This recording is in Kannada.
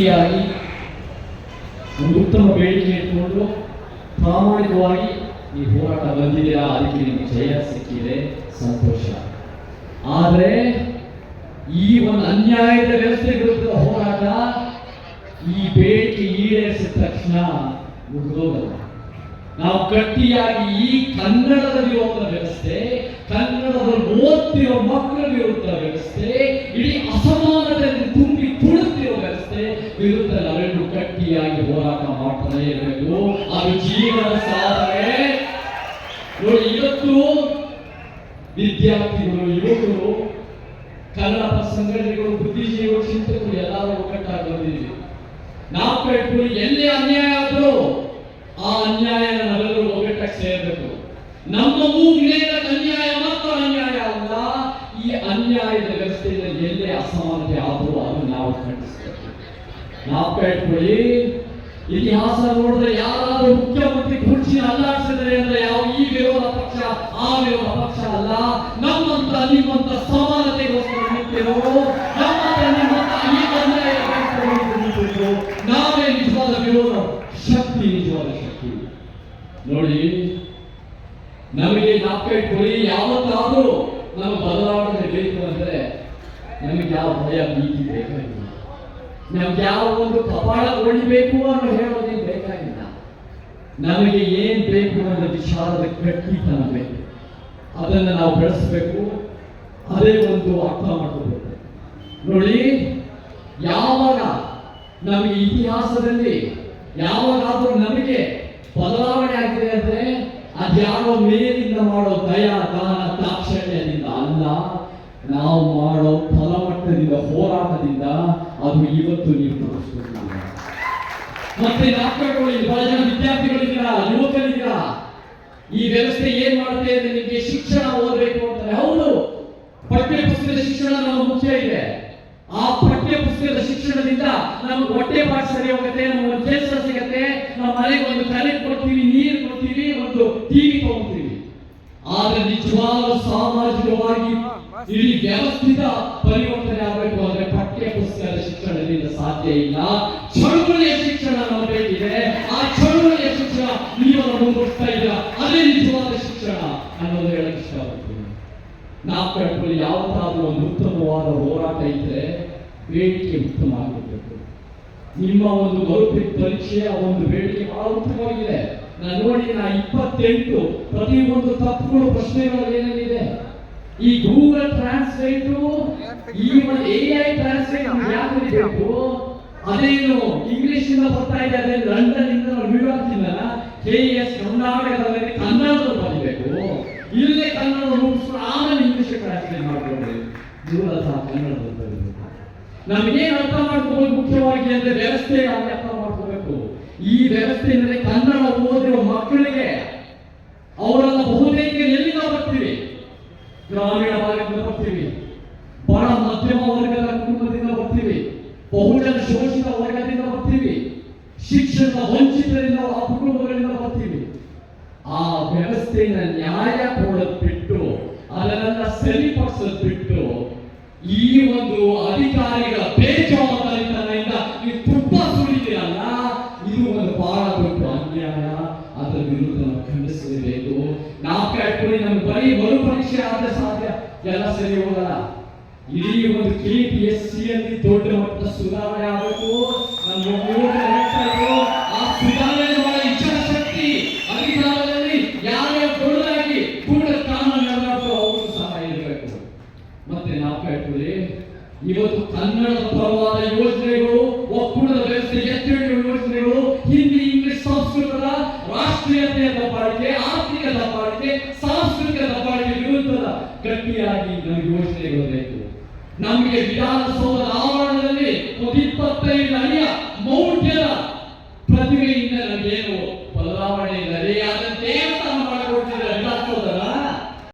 ರೀತಿಯಾಗಿ ಒಂದು ಉತ್ತಮ ಬೇಡಿಕೆ ಇಟ್ಕೊಂಡು ಪ್ರಾಮಾಣಿಕವಾಗಿ ಈ ಹೋರಾಟ ಬಂದಿದ್ದೀರಾ ಅದಕ್ಕೆ ನಿಮ್ಗೆ ಜಯ ಸಿಕ್ಕಿದೆ, ಸಂತೋಷ. ಆದರೆ ಈ ಒಂದು ಅನ್ಯಾಯದ ವ್ಯವಸ್ಥೆ ವಿರುದ್ಧ ಹೋರಾಟ ಈ ಬೇಡಿಕೆ ಈಡೇರಿಸಿದ ತಕ್ಷಣ ಮುಗಿದೋಗಲ್ಲ. ನಾವು ಗಟ್ಟಿಯಾಗಿ ಈ ಕನ್ನಡದ ವಿರೋಧ ವ್ಯವಸ್ಥೆ ಕನ್ನಡದಲ್ಲಿ ಓದ್ತಿರೋ ಮಕ್ಕಳ ವಿರುದ್ಧ ಇವತ್ತು ವಿದ್ಯಾರ್ಥಿಗಳು, ಯುವಕರು ಕನ್ನಡ ಸಂಘಟನೆಗಳು, ಬುದ್ಧಿಜೀವಿಗಳು ಚಿಂತಕರು ಎಲ್ಲರೂ ಒಗ್ಗಟ್ಟಾಗಿ ಬಂದಿದ್ದೀವಿ. ನಾವು ಕಟ್ಕೊಂಡು ಎಲ್ಲೇ ಅನ್ಯಾಯ ಆದರೂ ಆ ಅನ್ಯಾಯ ನಾವೆಲ್ಲರೂ ಒಗ್ಗಟ್ಟಾಗಿ ಸೇರಬೇಕು. ನಮ್ಮ ಮೂಗಿನ ಅನ್ಯಾಯ ಮಾತ್ರ ಅನ್ಯಾಯ ಅಲ್ಲ, ಈ ಅನ್ಯಾಯದ ವ್ಯವಸ್ಥೆಯಲ್ಲಿ ಎಲ್ಲೇ ಅಸಮಾನತೆ ಆದರೂ ಅದು ನಾವು ಖಂಡಿಸಬೇಕು. ನಾವು ಇತಿಹಾಸ ನೋಡಿದ್ರೆ ಯಾರಾದರೂ ಮುಖ್ಯಮಂತ್ರಿ ಕುರ್ಚಿ ಅಲ್ಲಾಡಿಸಿದ್ರೆ ಅಂದ್ರೆ ಯಾವ ಈ ವಿರೋಧ ಪಕ್ಷ, ಆ ವಿರೋಧ ಪಕ್ಷ ಅಲ್ಲ. ನಮ್ಮಂತ, ನಿಮ್ಮಂತ ಸಮಾನತೆಗೋಸ್ಕರ ನಿಂತಿರೋ ನಾವೇ ನಿಜವಾದ ವಿರೋಧ, ಶಕ್ತಿ, ನಿಜವಾದ ಶಕ್ತಿ. ನೋಡಿ, ನಮಗೆ ನಾಪೇಟ್ ಕೊಡಿ. ಯಾವತ್ತಾದ್ರೂ ನಮ್ಮ ಬದಲಾವಣೆ ಬೇಕು ಅಂದ್ರೆ ನಮಗೆ ಯಾವ ಭಯ ಭೀತಿ ಬೇಕಾಗಿಲ್ಲ. ನಮ್ಗೆ ಯಾವ ಒಂದು ಕಪಾಳ ಒಳಿಬೇಕು ಅನ್ನೋ ಹೇಳೋದೇನು ಬೇಕಾಗಿಲ್ಲ. ನಮಗೆ ಏನ್ ಬೇಕು ಅನ್ನೋ ವಿಚಾರದ ಗಟ್ಟಿತನ ಬೇಕು. ಅದನ್ನು ನಾವು ಬೆಳೆಸಬೇಕು. ಅದೇ ಒಂದು ಅರ್ಥ ಮಾಡ್ಕೋಬೇಕು. ನೋಡಿ, ಯಾವಾಗ ನಮಗೆ ಇತಿಹಾಸದಲ್ಲಿ ಯಾವಾಗಾದರೂ ನಮಗೆ ಬದಲಾವಣೆ ಆಗಿದೆ ಅಂದ್ರೆ ಅದ್ಯಾವ ಮೇಲಿಂದ ಮಾಡೋ ದಯ, ದಾನ, ದಾಕ್ಷಣ್ಯದಿಂದ ಅಲ್ಲ. ನಾವು ಮಾಡೋ ಫಲಮಟ್ಟದಿಂದ, ಹೋರಾಟದಿಂದ ಅದು ಇವತ್ತು ನೀವು ತೋರಿಸ್ಬೇಕು. ಮತ್ತೆ ಡಾಕ್ಟರ್ಗಳು ಬಹಳ ಜನ ವಿದ್ಯಾರ್ಥಿಗಳಿದ್ದೀರಾ, ಯುವಕರಿದ್ದೀರಾ? ಈ ವ್ಯವಸ್ಥೆ ಏನ್ ಮಾಡುತ್ತೆ ಅಂದ್ರೆ ನಿಮಗೆ ಶಿಕ್ಷಣ ಓದಬೇಕು ಅಂತಾರೆ. ಹೌದು ಪಠ್ಯ ಪುಸ್ತಕದ ಶಿಕ್ಷಣ ನಮ್ಮ ಮುಖ್ಯ ಇದೆ. ಆ ಪಠ್ಯ ಪುಸ್ತಕದ ಶಿಕ್ಷಣದಿಂದ ನಮ್ಗೆ ಹೊಟ್ಟೆ ಪಾಠ ಸರಿ ಹೋಗುತ್ತೆ ನಮ್ಗೆ ಕೆಲಸ ಸಿಗತ್ತೆ, ನಮ್ಮ ಮನೆಗೆ ಒಂದು ತಲೆ ಕೊಡ್ತೀವಿ, ನೀರು ಕೊಡ್ತೀವಿ, ಒಂದು ಟಿವಿ ತಗೊಳ್ತೀವಿ ಆದ್ರೆ ನಿಜವಾದ ಸಾಮಾಜಿಕವಾಗಿ ಇಡೀ ವ್ಯವಸ್ಥಿತ ಪರಿವರ್ತನೆ ಆಗಬೇಕು ಸಾಧ್ಯ ಇಲ್ಲ ಚಳುವಳಿಯ ಶಿಕ್ಷಣ ನಮ್ಮ ಬೇಕಿದೆ ಆ ಚಳುವಳಿಯ ಶಿಕ್ಷಣ ನೀವು ಮುಂದುವರಿಸ್ತಾ ಇದ್ದ ಅದೇ ನಿಜವಾದ ಶಿಕ್ಷಣ ಅನ್ನೋದು ಹೇಳಕ್ ಇಷ್ಟಪಡ್ತೀನಿ. ನಾವು ಕಟ್ಕೊಳ್ಳಿ ಯಾವತ್ತಾದ್ರೂ ಒಂದು ಉತ್ತಮವಾದ ಹೋರಾಟ ಇದ್ರೆ ಬೇಡಿಕೆ ಉತ್ತಮ ಆಗಿರ್ಬೇಕು ನಿಮ್ಮ ಒಂದು ಮರುಪಿ ಪರೀಕ್ಷೆಯ ಒಂದು ಬೇಡಿಕೆ ಬಹಳ ಉತ್ತಮವಾಗಿದೆ. ನಾನು ನೋಡಿ, ನಾ ಇಪ್ಪತ್ತೆಂಟು ಪ್ರತಿ ಒಂದು ತಪ್ಪುಗಳು ಪ್ರಶ್ನೆಗಳಲ್ಲಿ ಏನೇನಿದೆ? ಈ ಗೂಗಲ್ ಟ್ರಾನ್ಸ್ಲೇಟು ಈ ಒಂದು ಎ ಐ ಟ್ರಾನ್ಸ್ಲೇಟ್ ಯಾಕೆ ಬೇಕು ಅದೇನು ಇಂಗ್ಲಿಷ್ ಇಂದ ಬರ್ತಾ ಇದೆ ಅದೇ ಲಂಡನ್ ಇಂದ ನ್ಯೂಯಾರ್ಕ್ ಇಂದ ಕೆ ಎಸ್ ಕರ್ನಾಟಕದಲ್ಲಿ ಕನ್ನಡದಲ್ಲಿ ಬರಬೇಕು ಇಲ್ಲೇ ಕನ್ನಡ ರೂಪಿಸಿ ಆಮೇಲೆ ಇಂಗ್ಲಿಷ್ ಟ್ರಾನ್ಸ್ಲೇಟ್ ಮಾಡ್ಕೊಂಡ್ರೆ ಮೂಲತಃ ಕನ್ನಡ ನಮಗೇನು ಅರ್ಥ ಮಾಡ್ಕೋಬೇಕು ಮುಖ್ಯವಾಗಿ ಅಂದ್ರೆ ವ್ಯವಸ್ಥೆ ಅರ್ಥ ಮಾಡ್ಕೋಬೇಕು? ಈ ವ್ಯವಸ್ಥೆಯಲ್ಲಿ ಕನ್ನಡ ಓದಿರೋ ಮಕ್ಕಳಿಗೆ, ಅವರನ್ನ ಬಹುತೇಕ ನಾವು ಬರ್ತೀವಿ? ಗ್ರಾಮೀಣ ಭಾಗದಿಂದ ಬರ್ತೀವಿ. ಬಡ ಮಧ್ಯಮ ವರ್ಗದ ಕುಟುಂಬದಿಂದ ಬರ್ತೀವಿ. ಬಹುಜನ ಶೋಷಿತ ವರ್ಗದಿಂದ ಬರ್ತೀವಿ. ಶಿಕ್ಷಣದ ವಂಚಿತರಿಂದ ಆ ಕುಟುಂಬಗಳಿಂದ ಬರ್ತೀವಿ. ಆ ವ್ಯವಸ್ಥೆಯನ್ನ ನ್ಯಾಯ ಕೊಡೋದ್ ಬಿಟ್ಟು ಅದನ್ನೆಲ್ಲ ಸರಿಪಡಿಸೋದ್ ಬಿಟ್ಟು ಈ ಒಂದು ಅಧಿಕಾರಿಗಳ ಬೇಜವಾಬ್ದಾರಿತನದಿಂದ ನೀವು ತುಪ್ಪ ಸುರಿತೀರಲ್ಲ ಇದು ಒಂದು ಬಹಳ ದೊಡ್ಡ ಅನ್ಯಾಯ. ಅದರ ವಿರುದ್ಧ ನಾವು ಖಂಡಿಸಲೇಬೇಕು. ನಾವು ಕಟ್ಕೊಳ್ಳಿ ನಮ್ಗೆ ಬರೀ ಮರುಪರೀಕ್ಷೆ ಆದ್ರೆ ಸಾಧ್ಯ. ಎಲ್ಲ ಸರಿ ಹೋಗಲ್ಲ. ಇಡೀ ಒಂದು ಕೆ ಪಿ ಎಸ್ ಸಿ ಅಲ್ಲಿ ದೊಡ್ಡ ಮಟ್ಟದ ಸುಧಾರಣೆ ಆಗಬೇಕು ನಮ್ಮ ಆ ಸುಧಾರಣೆ ಮಾಡೋ ಇಚ್ಛಾಶಕ್ತಿ ಅಧಿಕಾರದಲ್ಲಿ ಯಾರೇ ದೊಡ್ಡದಾಗಿ ಕೂಡ ಸ್ಥಾನ ನಡೆದಾಡ್ತಾರೋ ಅವರು ಸಹ ಇರಬೇಕು. ಮತ್ತೆ ನಾವು ಕೇಳ್ತೀವಿ, ಇವತ್ತು ಕನ್ನಡ ಪರವಾದ ಯೋಜನೆಗಳು, ಒಕ್ಕೂಟದ ವ್ಯವಸ್ಥೆ ಎತ್ತಿಡುವ ಯೋಜನೆಗಳು, ಹಿಂದಿ, ಇಂಗ್ಲಿಷ್, ಸಂಸ್ಕೃತದ ರಾಷ್ಟ್ರೀಯತೆಯ ದಬ್ಬಾಳಿಕೆ, ಆರ್ಥಿಕ ದಬ್ಬಾಳಿಕೆ, ಸಾಂಸ್ಕೃತಿಕ ದಬ್ಬಾಳಿಕೆ ವಿರುದ್ಧದ ಗಟ್ಟಿಯಾಗಿ ನಮಗೆ ಯೋಜನೆಗಳು ಬೇಕು. ನಮಗೆ ವಿಧಾನಸೌಧದ ಆವರಣದಲ್ಲಿ ಒಂದು ಇಪ್ಪತ್ತೈದು